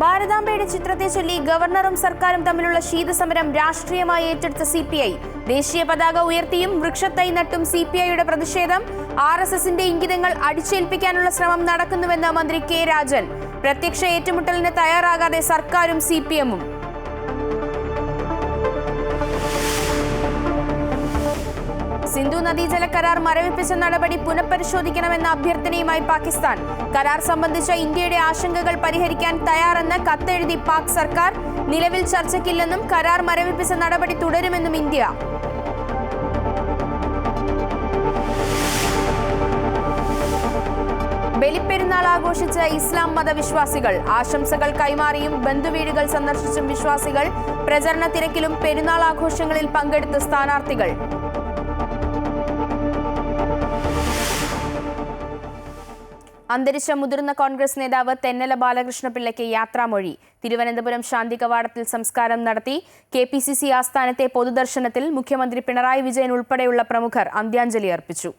ഭാരതാംബയുടെ ചിത്രത്തെ ചൊല്ലി ഗവർണറും സർക്കാരും തമ്മിലുള്ള ശീതസമരം രാഷ്ട്രീയമായി ഏറ്റെടുത്ത സി പി ഐ ദേശീയ പതാക ഉയർത്തിയും വൃക്ഷത്തൈ നട്ടും സി പി ഐയുടെ പ്രതിഷേധം ആർ എസ് എസിന്റെ ഇംഗിതങ്ങൾ അടിച്ചേൽപ്പിക്കാനുള്ള ശ്രമം നടക്കുന്നുവെന്ന് മന്ത്രി കെ രാജൻ. പ്രത്യക്ഷ ഏറ്റുമുട്ടലിന് തയ്യാറാകാതെ സർക്കാരും സി പി എമ്മും സിന്ധു നദീജല കരാർ മരവിപ്പിച്ച നടപടി പുനഃപരിശോധിക്കണമെന്ന അഭ്യർത്ഥനയുമായി പാകിസ്ഥാൻ. കരാർ സംബന്ധിച്ച ഇന്ത്യയുടെ ആശങ്കകൾ പരിഹരിക്കാൻ തയ്യാറെന്ന് കത്തെഴുതി പാക് സർക്കാർ. നിലവിൽ ചർച്ചയ്ക്കില്ലെന്നും കരാർ മരവിപ്പിച്ച നടപടി തുടരുമെന്നും ഇന്ത്യ. ബലിപ്പെരുന്നാൾ ആഘോഷിച്ച ഇസ്ലാം മതവിശ്വാസികൾ. ആശംസകൾ കൈമാറിയും ബന്ധുവീടുകൾ സന്ദർശിച്ചും വിശ്വാസികൾ. പ്രചരണ തിരക്കിലും പെരുന്നാൾ ആഘോഷങ്ങളിൽ പങ്കെടുത്ത സ്ഥാനാർത്ഥികൾ. അന്തരിച്ച മുതിർന്ന കോൺഗ്രസ് നേതാവ് തെന്നല ബാലകൃഷ്ണപിള്ളയ്ക്ക് യാത്രാമൊഴി. തിരുവനന്തപുരം ശാന്തി കവാടത്തിൽ സംസ്കാരം നടത്തി കെ പി സി സി ആസ്ഥാനത്തെ പൊതുദർശനത്തിൽ മുഖ്യമന്ത്രി പിണറായി വിജയൻ ഉൾപ്പെടെയുള്ള പ്രമുഖർ അന്ത്യാഞ്ജലി അർപ്പിച്ചു.